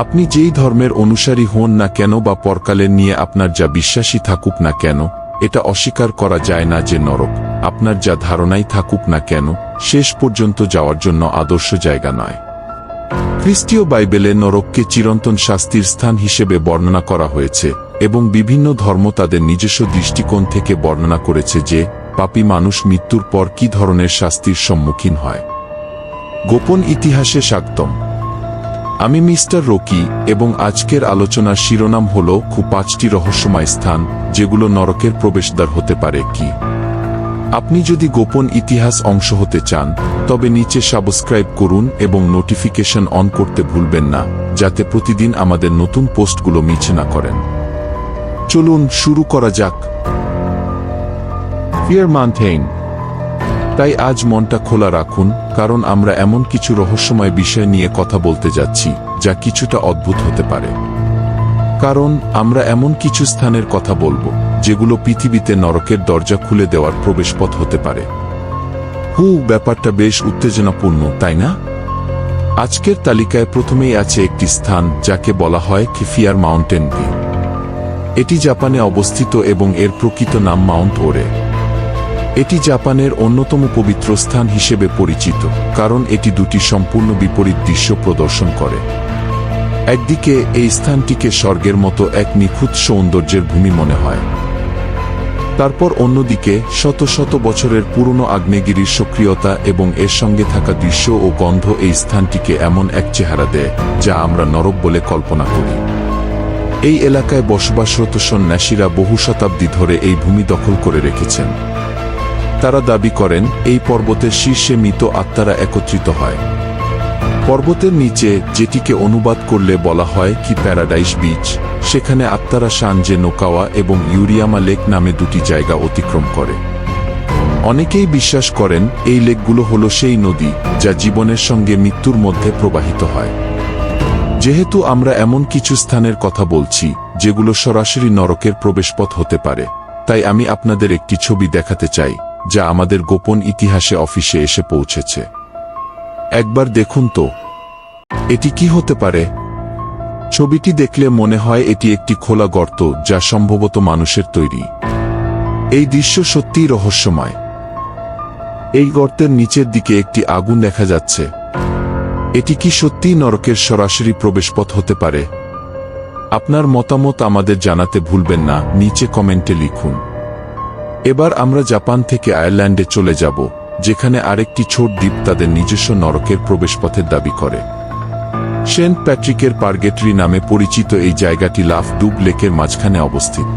আপনি যেই ধর্মের অনুসারী হন না কেন বা পরকালের নিয়ে আপনার যা বিশ্বাসী থাকুক না কেন, এটা অস্বীকার করা যায় না যে নরক, আপনার যা ধারণাই থাকুক না কেন, শেষ পর্যন্ত যাওয়ার জন্য আদর্শ জায়গা নয়। খ্রিস্টীয় বাইবেলে নরককে চিরন্তন শাস্তির স্থান হিসেবে বর্ণনা করা হয়েছে এবং বিভিন্ন ধর্ম তাদের নিজস্ব দৃষ্টিকোণ থেকে বর্ণনা করেছে যে, পাপী মানুষ মৃত্যুর পর কি ধরনের শাস্তির সম্মুখীন হয়। গোপন ইতিহাসে স্বাগতম। আমি মিস্টার রকি, এবং আজকের আলোচনার শিরোনাম হল খুব পাঁচটি রহস্যময় স্থান, যেগুলো নরকের প্রবেশদ্বার হতে পারে কি? আপনি যদি গোপন ইতিহাস অংশ হতে চান, তবে নিচে সাবস্ক্রাইব করুন এবং নোটিফিকেশন অন করতে ভুলবেন না, যাতে প্রতিদিন আমাদের নতুন পোস্টগুলো মিছে না করেন। চলুন শুরু করা যাক। ফিয়ার মান্থেইন তাই আজ মনটা খোলা রাখুন, কারণ আমরা এমন কিছু রহস্যময় বিষয় নিয়ে কথা বলতে যাচ্ছি, যা কিছুটা অদ্ভুত হতে পারে। কারণ, আমরা এমন কিছু স্থানের কথা বলব, যেগুলো পৃথিবীতে নরকের দরজা খুলে দেওয়ার প্রবেশপথ হতে পারে। হু, ব্যাপারটা বেশ উত্তেজনাপূর্ণ, তাই না? আজকের তালিকায় প্রথমেই আছে একটি স্থান, যাকে বলা হয় কিফিয়ার মাউন্টেন ভিউ এটি জাপানে অবস্থিত এবং এর প্রকৃত নাম মাউন্ট ওরে। এটি জাপানের অন্যতম পবিত্র স্থান হিসেবে পরিচিত, কারণ এটি দুটি সম্পূর্ণ বিপরীত দৃশ্য প্রদর্শন করে। একদিকে এই স্থানটিকে স্বর্গের মতো এক নিখুঁত সৌন্দর্যের ভূমি মনে হয়। তারপর অন্যদিকে শত শত বছরের পুরনো আগ্নেয়গিরির সক্রিয়তা এবং এর সঙ্গে থাকা দৃশ্য ও গন্ধ এই স্থানটিকে এমন এক চেহারা দেয়, যা আমরা নরক বলে কল্পনা করি। এই এলাকায় বসবাসরত সন্ন্যাসীরা বহু শতাব্দী ধরে এই ভূমি দখল করে রেখেছেন। তারা দাবি করেন, এই পর্বতের শীর্ষে মৃত আত্মারা একত্রিত হয়। পর্বতের নিচে, যেটিকে অনুবাদ করলে বলা হয় কি প্যারাডাইস বিচ, সেখানে আত্মারা সানজে নোকাওয়া এবং ইউরিয়ামা লেক নামে দুটি জায়গা অতিক্রম করে। অনেকেই বিশ্বাস করেন, এই লেকগুলো হল সেই নদী, যা জীবনের সঙ্গে মৃত্যুর মধ্যে প্রবাহিত হয়। যেহেতু আমরা এমন কিছু স্থানের কথা বলছি, যেগুলো সরাসরি নরকের প্রবেশপথ হতে পারে, তাই আমি আপনাদের একটি ছবি দেখাতে চাই। যা আমাদের গোপন ইতিহাসে অফিসে এসে পৌঁছেছে। একবার দেখুন তো, এটি কি হতে পারে? ছবিটি দেখলে মনে হয় এটি একটি খোলা গর্ত যা সম্ভবত মানুষের তৈরি। এই দৃশ্য সত্যিই রহস্যময়। এই গর্তের নিচের দিকে একটি আগুন দেখা যাচ্ছে। এটি কি সত্যিই নরকের সরাসরি প্রবেশপথ হতে পারে? আপনার মতামত আমাদের জানাতে ভুলবেন না, নিচে কমেন্টে লিখুন। এবার আমরা জাপান থেকে আয়ারল্যান্ডে চলে যাব, যেখানে আরেকটি ছোট দ্বীপ তাদের নিজস্ব নরকের প্রবেশপথের দাবি করে। সেন্ট প্যাট্রিকের পার্গেটরি নামে পরিচিত এই জায়গাটি লাফ ডুব লেকের মাঝখানে অবস্থিত।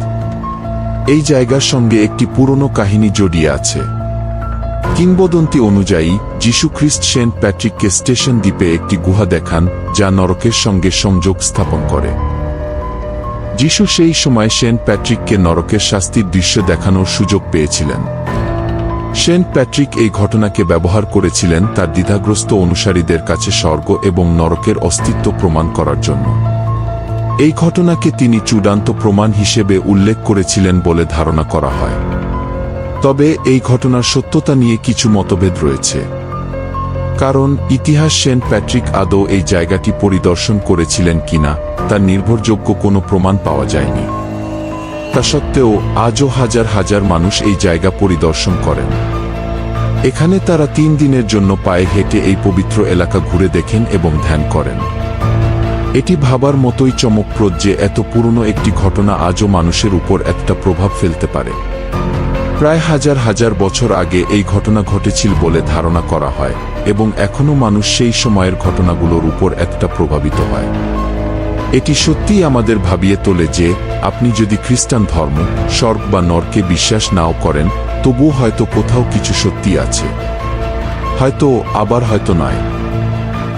এই জায়গার সঙ্গে একটি পুরনো কাহিনী জড়িয়ে আছে। কিংবদন্তি অনুযায়ী, যীশুখ্রিস্ট সেন্ট প্যাট্রিককে স্টেশন দ্বীপে একটি গুহা দেখান, যা নরকের সঙ্গে সংযোগ স্থাপন করে। যিশু সেই সময় সেন্ট প্যাট্রিককে নরকের শাস্তির দৃশ্য দেখানোর সুযোগ পেয়েছিলেন। সেন্ট প্যাট্রিক এই ঘটনাকে ব্যবহার করেছিলেন তার দ্বিধাগ্রস্ত অনুসারীদের কাছে স্বর্গ এবং নরকের অস্তিত্ব প্রমাণ করার জন্য। এই ঘটনাকে তিনি চূড়ান্ত প্রমাণ হিসেবে উল্লেখ করেছিলেন বলে ধারণা করা হয়। তবে এই ঘটনার সত্যতা নিয়ে কিছু মতভেদ রয়েছে। কারণ ইতিহাস সেন্ট প্যাট্রিক আদৌ এই জায়গাটি পরিদর্শন করেছিলেন কিনা তার নির্ভরযোগ্য কোনো প্রমাণ পাওয়া যায়নি। তা সত্ত্বেও আজও হাজার হাজার মানুষ এই জায়গা পরিদর্শন করেন। এখানে তারা তিন দিনের জন্য পায়ে হেঁটে এই পবিত্র এলাকা ঘুরে দেখেন এবং ধ্যান করেন। এটি ভাবার মতোই চমকপ্রদ যে এত পুরনো একটি ঘটনা আজও মানুষের উপর একটা প্রভাব ফেলতে পারে। প্রায় হাজার হাজার বছর আগে এই ঘটনা ঘটেছিল বলে ধারণা করা হয় এবং এখনও মানুষ সেই সময়ের ঘটনাগুলোর উপর একটা প্রভাবিত হয়। এটি সত্যিই আমাদের ভাবিয়ে তোলে যে, আপনি যদি খ্রিস্টান ধর্ম, স্বর্গ বা নরকে বিশ্বাস নাও করেন, তবুও হয়তো কোথাও কিছু সত্যি আছে। হয়তো আবার হয়তো নয়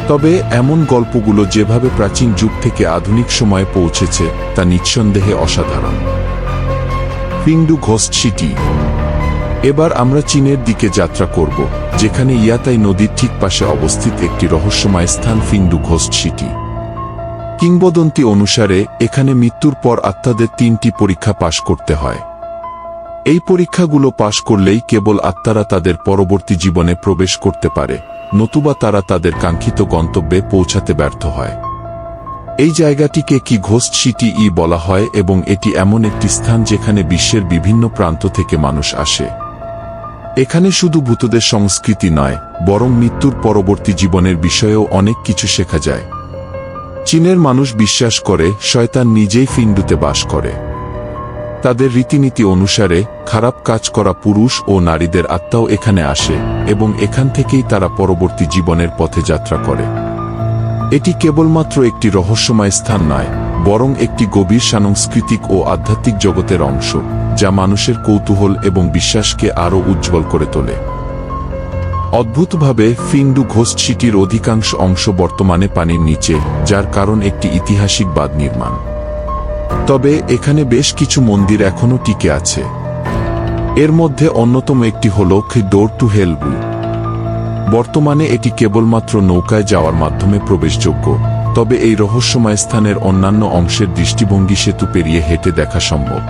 তবে এমন গল্পগুলো যেভাবে প্রাচীন যুগ থেকে আধুনিক সময়ে পৌঁছেছে, তা নিঃসন্দেহে অসাধারণ। পিংডু ঘোষ সিটি এবার আমরা চীনের দিকে যাত্রা করব, যেখানে ইয়াতাই নদীর ঠিক পাশে অবস্থিত একটি রহস্যময় স্থান ফিংডু ঘোষ সিটি কিংবদন্তি অনুসারে, এখানে মৃত্যুর পর আত্মাদের তিনটি পরীক্ষা পাশ করতে হয়। এই পরীক্ষাগুলো পাশ করলেই কেবল আত্মারা তাদের পরবর্তী জীবনে প্রবেশ করতে পারে, নতুবা তারা তাদের কাঙ্ক্ষিত গন্তব্যে পৌঁছাতে ব্যর্থ হয়। এই জায়গাটিকে কি ঘোস্ট সিটি ই বলা হয় এবং এটি এমন একটি স্থান যেখানে বিশ্বের বিভিন্ন প্রান্ত থেকে মানুষ আসে। এখানে শুধু ভূতদের সংস্কৃতি নয়, বরং মৃত্যুর পরবর্তী জীবনের বিষয়েও অনেক কিছু শেখা যায়। চীনের মানুষ বিশ্বাস করে, শয়তান নিজেই ফিন্ডুতে বাস করে। তাদের রীতিনীতি অনুসারে, খারাপ কাজ করা পুরুষ ও নারীদের আত্মাও এখানে আসে, এবং এখান থেকেই তারা পরবর্তী জীবনের পথে যাত্রা করে। এটি কেবলমাত্র একটি রহস্যময় স্থান নয়, বরং একটি গভীর সাংস্কৃতিক ও আধ্যাত্মিক জগতের অংশ, যা মানুষের কৌতূহল এবং বিশ্বাসকে আরও উজ্জ্বল করে তোলে। অদ্ভুতভাবে ফিন্ডু ঘোস্ট সিটির অধিকাংশ অংশ বর্তমানে পানির নিচে, যার কারণ একটি ঐতিহাসিক বাঁধ নির্মাণ। তবে এখানে বেশ কিছু মন্দির এখনও টিকে আছে। এর মধ্যে অন্যতম একটি হল ডোর টু হেলবু। বর্তমানে এটি কেবলমাত্র নৌকায় যাওয়ার মাধ্যমে প্রবেশযোগ্য, তবে এই রহস্যময় স্থানের অন্যান্য অংশের দৃষ্টিভঙ্গি সেতু পেরিয়ে হেঁটে দেখা সম্ভব।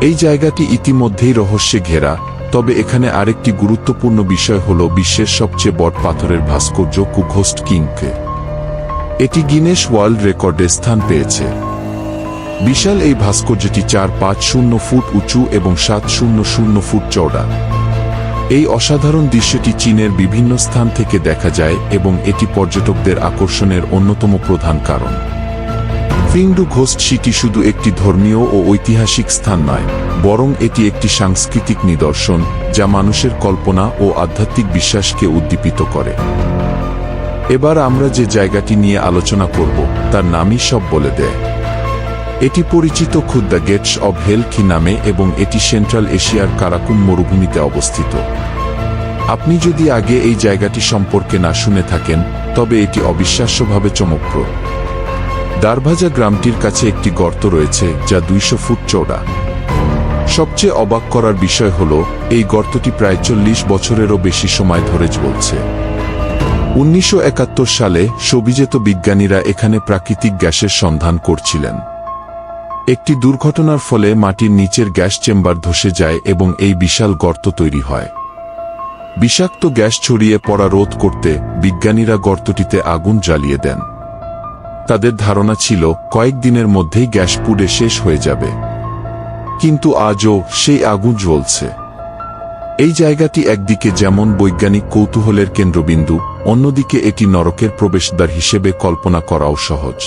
এই জায়গাটি ইতিমধ্যেই রহস্যে ঘেরা তবে এখানে আরেকটি গুরুত্বপূর্ণ বিষয় হল বিশ্বের সবচেয়ে বড় পাথরের ভাস্কর্য কুঘোস্ট কিংকে। এটি গিনেস ওয়ার্ল্ড রেকর্ডে স্থান পেয়েছে। বিশাল এই ভাস্কর্যটি চার পাঁচ শূন্য ফুট উঁচু এবং সাত শূন্য শূন্য ফুট চওড়া। এই অসাধারণ দৃশ্যটি চীনের বিভিন্ন স্থান থেকে দেখা যায় এবং এটি পর্যটকদের আকর্ষণের অন্যতম প্রধান কারণ। ফিংডু ঘোস্ট সিটি শুধু একটি ধর্মীয় ও ঐতিহাসিক স্থান নয়, বরং এটি একটি সাংস্কৃতিক নিদর্শন যা মানুষের কল্পনা ও আধ্যাত্মিক বিশ্বাসকে উদ্দীপিত করে। এবার আমরা যে জায়গাটি নিয়ে আলোচনা করব, তার নামই সব বলে দেয়। এটি পরিচিত খুদ্দা গেটস অব হেলকি নামে এবং এটি সেন্ট্রাল এশিয়ার কারাকুম মরুভূমিতে অবস্থিত। আপনি যদি আগে এই জায়গাটি সম্পর্কে না শুনে থাকেন, তবে এটি অবিশ্বাস্যভাবে চমকপ্রদ। দারভাজা গ্রামটির কাছে একটি গর্ত রয়েছে যা দুইশো ফুট চওড়া। সবচেয়ে অবাক করার বিষয় হল, এই গর্তটি প্রায় চল্লিশ বছরেরও বেশি সময় ধরে চলছে। উনিশশো একাত্তর সালে সবিজেত বিজ্ঞানীরা এখানে প্রাকৃতিক গ্যাসের সন্ধান করছিলেন। একটি দুর্ঘটনার ফলে মাটির নিচের গ্যাস চেম্বার ধসে যায় এবং এই বিশাল গর্ত তৈরি হয়। বিষাক্ত গ্যাস ছড়িয়ে পড়া রোধ করতে বিজ্ঞানীরা গর্তটিতে আগুন জ্বালিয়ে দেন। তাদের ধারণা ছিল কয়েকদিনের মধ্যেই গ্যাস পুড়ে শেষ হয়ে যাবে। কিন্তু আজও সেই আগুন জ্বলছে। এই জায়গাটি একদিকে যেমন বৈজ্ঞানিক কৌতূহলের কেন্দ্রবিন্দু, অন্যদিকে এটি নরকের প্রবেশদ্বার হিসেবে কল্পনা করাও সহজ।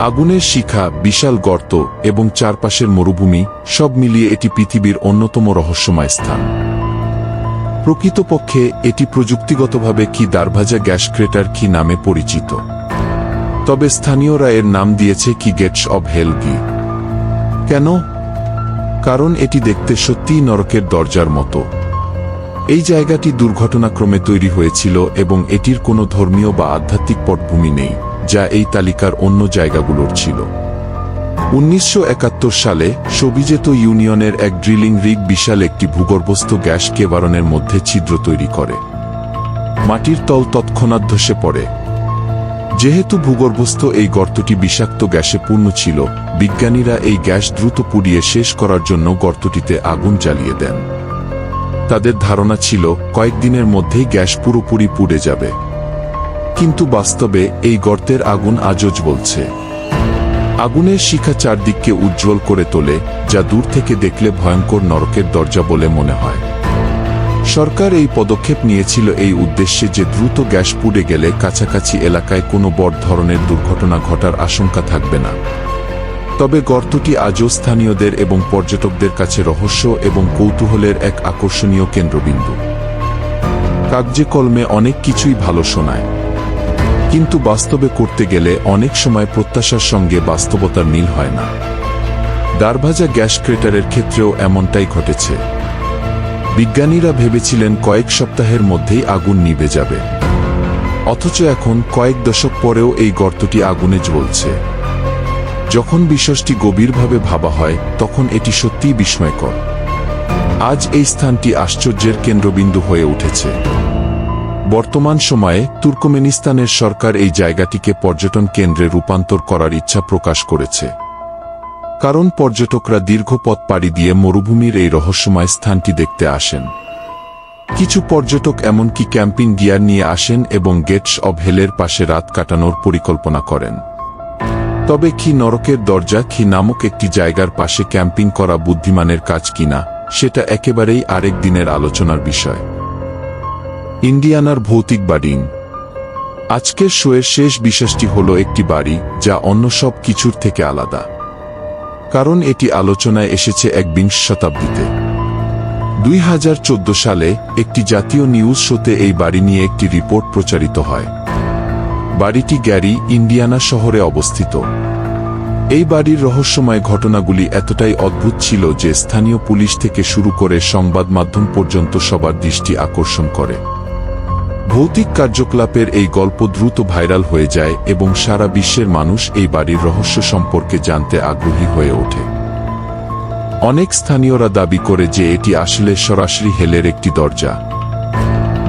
আগুনের শিখা, বিশাল গর্ত এবং চারপাশের মরুভূমি সব মিলিয়ে এটি পৃথিবীর অন্যতম রহস্যময় স্থান। প্রকৃতপক্ষে এটি প্রযুক্তিগতভাবে কি দারভাজা গ্যাস ক্রেটার কি নামে পরিচিত? তবে স্থানীয়রা এর নাম দিয়েছে কি গেটস অব হেলগি কেন? কারণ এটি দেখতে সত্যিই নরকের দরজার মতো। এই জায়গাটি দুর্ঘটনাক্রমে তৈরি হয়েছিল এবং এটির কোনো ধর্মীয় বা আধ্যাত্মিক পটভূমি নেই, যা এই তালিকার অন্য জায়গাগুলোর ছিল। উনিশশো একাত্তর সালে সবিজেত ইউনিয়নের এক ড্রিলিং রিগ বিশাল একটি ভূগর্ভস্থ গ্যাস কেবারনের মধ্যে ছিদ্র তৈরি করে। মাটির তল তৎক্ষণাৎ ধসে পড়ে। যেহেতু ভূগর্ভস্থ এই গর্তটি বিষাক্ত গ্যাসে পূর্ণ ছিল, বিজ্ঞানীরা এই গ্যাস দ্রুত পুড়িয়ে শেষ করার জন্য গর্তটিতে আগুন জ্বালিয়ে দেন। তাদের ধারণা ছিল, কয়েকদিনের মধ্যেই গ্যাস পুরোপুরি পুড়ে যাবে। কিন্তু বাস্তবে এই গর্তের আগুন আজও বলছে আগুনের শিখা চারদিককে উজ্জ্বল করে তোলে, যা দূর থেকে দেখলে ভয়ঙ্কর নরকের দরজা বলে মনে হয়। সরকার এই পদক্ষেপ নিয়েছিল এই উদ্দেশ্যে যে দ্রুত গ্যাস পুড়ে গেলে কাছাকাছি এলাকায় কোনো বড় ধরনের দুর্ঘটনা ঘটার আশঙ্কা থাকবে না। তবে গর্তটি আজও স্থানীয়দের এবং পর্যটকদের কাছে রহস্য এবং কৌতূহলের এক আকর্ষণীয় কেন্দ্রবিন্দু। কাগজে কলমে অনেক কিছুই ভালো শোনায়। কিন্তু বাস্তবে করতে গেলে অনেক সময় প্রত্যাশার সঙ্গে বাস্তবতার মিল হয় না। দারভাজা গ্যাস ক্রেটারের ক্ষেত্রেও এমনটাই ঘটেছে। বিজ্ঞানীরা ভেবেছিলেন কয়েক সপ্তাহের মধ্যেই আগুন নিভে যাবে। অথচ এখন কয়েক দশক পরেও এই গর্তটি আগুনে জ্বলছে। যখন বিষয়টি গভীরভাবে ভাবা হয়, তখন এটি সত্যিই বিস্ময়কর। আজ এই স্থানটি আশ্চর্যের কেন্দ্রবিন্দু হয়ে উঠেছে। বর্তমান সময়ে তুর্কমেনিস্তানের সরকার এই জায়গাটিকে পর্যটন কেন্দ্রে রূপান্তর করার ইচ্ছা প্রকাশ করেছে। কারণ পর্যটকরা দীর্ঘ পথ পাড়ি দিয়ে মরুভূমির এই রহস্যময় স্থানটি দেখতে আসেন। কিছু পর্যটক এমনকি ক্যাম্পিং গিয়ার নিয়ে আসেন এবং গেটস অব হেলের পাশে রাত কাটানোর পরিকল্পনা করেন। তবে কি নরকের দরজা, কি নামক একটি জায়গার পাশে ক্যাম্পিং করা বুদ্ধিমানের কাজ কিনা, সেটা একেবারেই আরেক দিনের আলোচনার বিষয়। ইন্ডিয়ানার ভৌতিক বাড়িং। আজকের শোয়ের শেষ বিশ্বাসটি হল একটি বাড়ি, যা অন্য সব কিছুর থেকে আলাদা। কারণ এটি আলোচনায় এসেছে একবিংশ শতাব্দীতে। দুই হাজার চোদ্দ সালে একটি জাতীয় নিউজ শোতে এই বাড়ি নিয়ে একটি রিপোর্ট প্রচারিত হয়। বাড়িটি গ্যারি, ইন্ডিয়ানা শহরে অবস্থিত। এই বাড়ির রহস্যময় ঘটনাগুলি এতটাই অদ্ভুত ছিল যে স্থানীয় পুলিশ থেকে শুরু করে সংবাদ মাধ্যম পর্যন্ত সবার দৃষ্টি আকর্ষণ করে। ভৌতিক কার্যকলাপের এই গল্প দ্রুত ভাইরাল হয়ে যায় এবং সারা বিশ্বের মানুষ এই বাড়ির রহস্য সম্পর্কে জানতে আগ্রহী হয়ে ওঠে। অনেক স্থানীয়রা দাবি করে যে এটি আসলে সরাসরি হেলের একটি দরজা।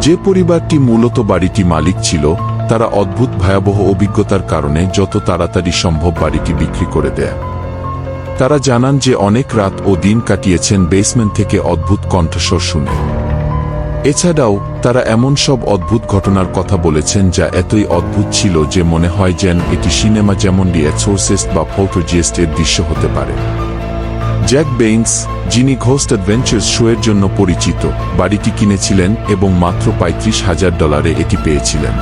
যে পরিবারটি মূলত বাড়িটি মালিক ছিল, তারা অদ্ভুত ভয়াবহ অভিজ্ঞতার কারণে যত তাড়াতাড়ি সম্ভব বাড়িটি বিক্রি করে দেয়। তারা জানান যে অনেক রাত ও দিন কাটিয়েছেন বেসমেন্ট থেকে অদ্ভুত কণ্ঠস্বর শুনে। এছাড়াও, তারা এমন সব অদ্ভুত ঘটনার কথা বলেছেন যা এতই অদ্ভুত ছিল যে মনে হয় যেন এটি সিনেমা যেমন ডি বা ফোটোজিয়েস্ট এর দৃশ্য হতে পারে। জ্যাক বেইন্স যিনি ঘোস্ট অ্যাডভেঞ্চার্স শোয়ের জন্য পরিচিত, বাড়িটি কিনেছিলেন এবং মাত্র পঁয়ত্রিশ হাজার ডলারে এটি পেয়েছিলেন।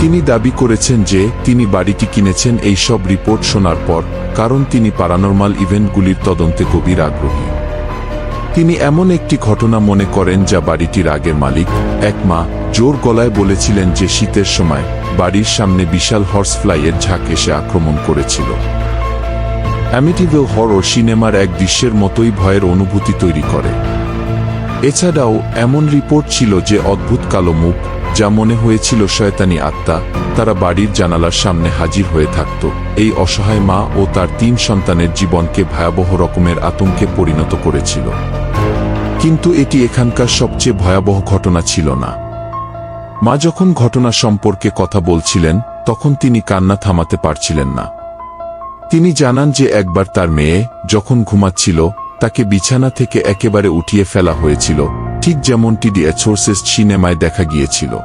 তিনি দাবি করেছেন যে তিনি বাড়িটি কিনেছেন এই সব রিপোর্ট শোনার পর, কারণ তিনি প্যারানরমাল ইভেন্টগুলির তদন্তে গভীর আগ্রহী। তিনি এমন একটি ঘটনা মনে করেন যা বাড়িটির আগের মালিক, এক মা, জোর গলায় বলেছিলেন যে শীতের সময় বাড়ির সামনে বিশাল হর্স ফ্লাইয়ের ঝাঁক এসে আক্রমণ করেছিল। অ্যামিটিভেল হরর সিনেমার এক দৃশ্যের মতোই ভয়ের অনুভূতি তৈরি করে। এছাড়াও এমন রিপোর্ট ছিল যে অদ্ভুত কালো মুখ, যা মনে হয়েছিল শয়তানি আত্মা, তারা বাড়ির জানালার সামনে হাজির হয়ে থাকত। এই অসহায় মা ও তার তিন সন্তানের জীবনকে ভয়াবহ রকমের আতঙ্কে পরিণত করেছিল। কিন্তু এটি এখানকার সবচেয়ে ভয়াবহ ঘটনা ছিল না। মা যখন ঘটনা সম্পর্কে কথা বলছিলেন, তখন তিনি কান্না থামাতে পারছিলেন না। তিনি জানান যে একবার তার মেয়ে যখন ঘুমাচ্ছিল, তাকে বিছানা থেকে একেবারে উঠিয়ে ফেলা হয়েছিল, ঠিক যেমনটি ডি সিনেমায় দেখা গিয়েছিল।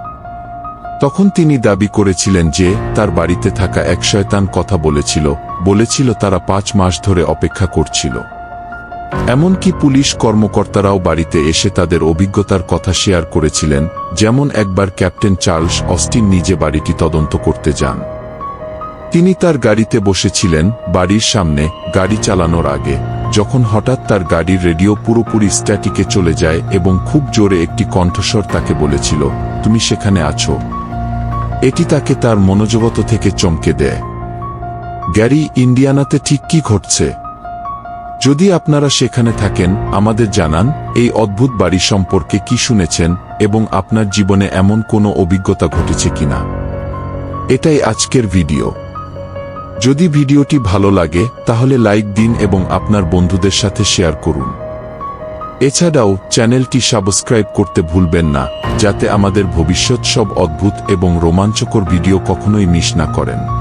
তখন তিনি দাবি করেছিলেন যে তার বাড়িতে থাকা এক শয়তান কথা বলেছিল বলেছিল তারা পাঁচ মাস ধরে অপেক্ষা করছিল। এমনকি পুলিশ কর্মকর্তারাও বাড়িতে এসে তাদের অভিজ্ঞতার কথা শেয়ার করেছিলেন, যেমন একবার ক্যাপ্টেন চার্লস অস্টিন নিজে বাড়িটি তদন্ত করতে যান। তিনি তার গাড়িতে বসেছিলেন, বাড়ির সামনে, গাড়ি চালানোর আগে, যখন হঠাৎ তার গাড়ির রেডিও পুরোপুরি স্ট্যাটিকে চলে যায় এবং খুব জোরে একটি কণ্ঠস্বর তাকে বলেছিল, তুমি সেখানে আছো? এটি তাকে তার মনোজগত থেকে চমকে দেয়। গ্যারি, ইন্ডিয়ানাতে ঠিক কি ঘটছে? যদি আপনারা সেখানে থাকেন, আমাদের জানান, এই অদ্ভুত বাড়ি সম্পর্কে কি শুনেছেন, এবং আপনার জীবনে এমন কোনো অভিজ্ঞতা ঘটেছে কিনা। এটাই আজকের ভিডিও। যদি ভিডিওটি ভালো লাগে, তাহলে লাইক দিন এবং আপনার বন্ধুদের সাথে শেয়ার করুন। এছাড়াও, চ্যানেলটি সাবস্ক্রাইব করতে ভুলবেন না, যাতে আমাদের ভবিষ্যৎ সব অদ্ভুত এবং রোমাঞ্চকর ভিডিও কখনোই মিস না করেন।